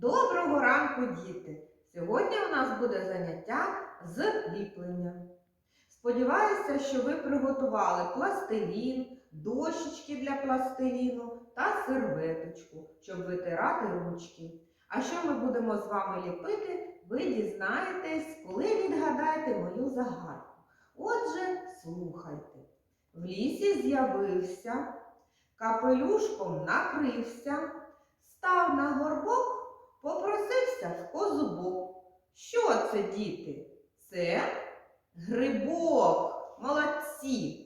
Доброго ранку, діти! Сьогодні у нас буде заняття з ліплення. Сподіваюся, що ви приготували пластилін, дощечки для пластиліну та серветочку, щоб витирати ручки. А що ми будемо з вами ліпити, ви дізнаєтесь, коли відгадаєте мою загадку. Отже, слухайте. В лісі з'явився, капелюшком накрився, став на горбок, попросився в козубок. Що це, діти? Це грибок. Молодці!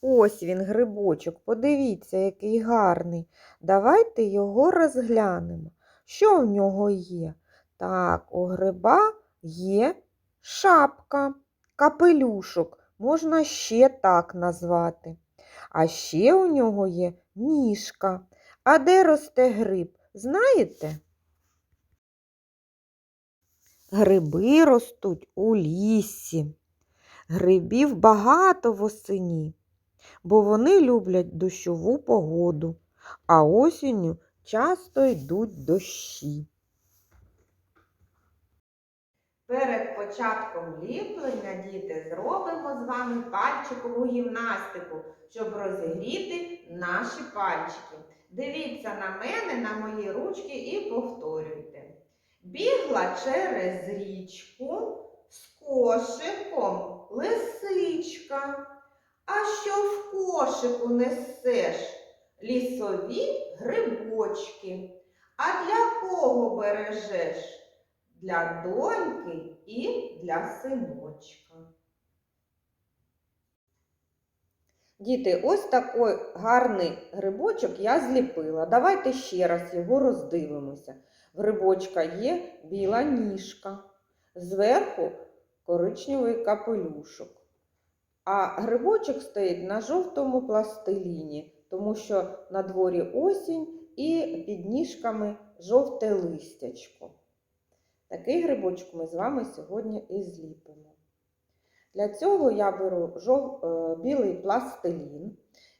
Ось він, грибочок, подивіться, який гарний. Давайте його розглянемо. Що в нього є? Так, у гриба є шапка, капелюшок, можна ще так назвати. А ще у нього є ніжка. А де росте гриб, знаєте? Гриби ростуть у лісі. Грибів багато восені, бо вони люблять дощову погоду, а осінню часто йдуть дощі. Перед початком ліплення, діти, зробимо з вами пальчикову гімнастику, щоб розігріти наші пальчики. Дивіться на мене, на мої ручки і повторюйте. Бігла через річку з кошиком лисичка. А що в кошику несеш? Лісові грибочки. А для кого бережеш? Для доньки і для синочка. Діти, ось такий гарний грибочок я зліпила. Давайте ще раз його роздивимося. В грибочка є біла ніжка, зверху коричневий капелюшок. А грибочок стоїть на жовтому пластиліні, тому що на дворі осінь і під ніжками жовте листячко. Такий грибочок ми з вами сьогодні і зліпимо. Для цього я беру жов... е, білий пластилін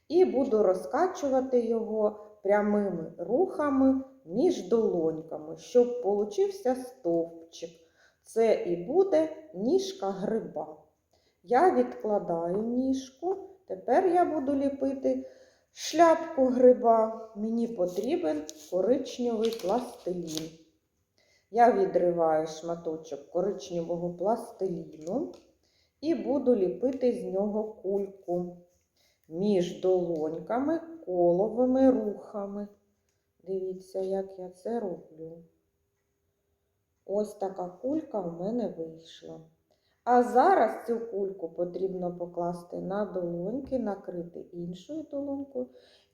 і буду розкачувати його прямими рухами між долоньками, щоб получився стовпчик. Це і буде ніжка гриба. Я відкладаю ніжку, тепер я буду ліпити шляпку гриба. Мені потрібен коричневий пластилін. Я відриваю шматочок коричневого пластиліну і буду ліпити з нього кульку між долоньками коловими рухами. Дивіться, як я це роблю. Ось така кулька в мене вийшла. А зараз цю кульку потрібно покласти на долоньки, накрити іншою долонькою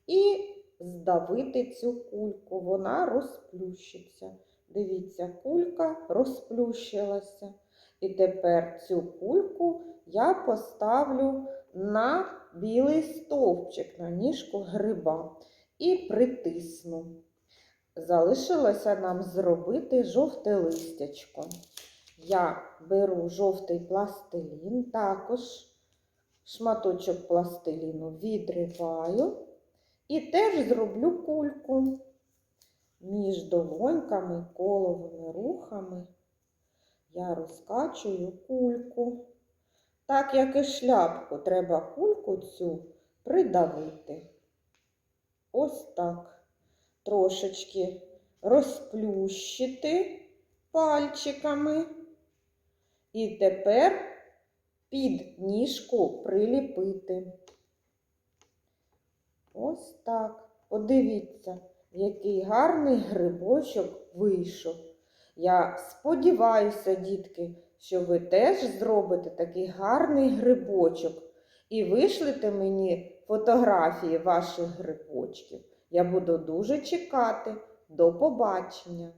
і здавити цю кульку. Вона розплющиться. Дивіться, кулька розплющилася. І тепер цю кульку я поставлю на білий стовпчик, на ніжку гриба і притисну. Залишилося нам зробити жовте листячко. Я беру жовтий пластилін, також шматочок пластиліну відриваю і теж зроблю кульку між долоньками, коловими рухами. Я розкачую кульку. Так як і шляпку, треба кульку цю придавити. Ось так. Трошечки розплющити пальчиками. І тепер під ніжку приліпити. Ось так. Подивіться, який гарний грибочок вийшов. Я сподіваюся, дітки, що ви теж зробите такий гарний грибочок і вишлете мені фотографії ваших грибочків. Я буду дуже чекати. До побачення!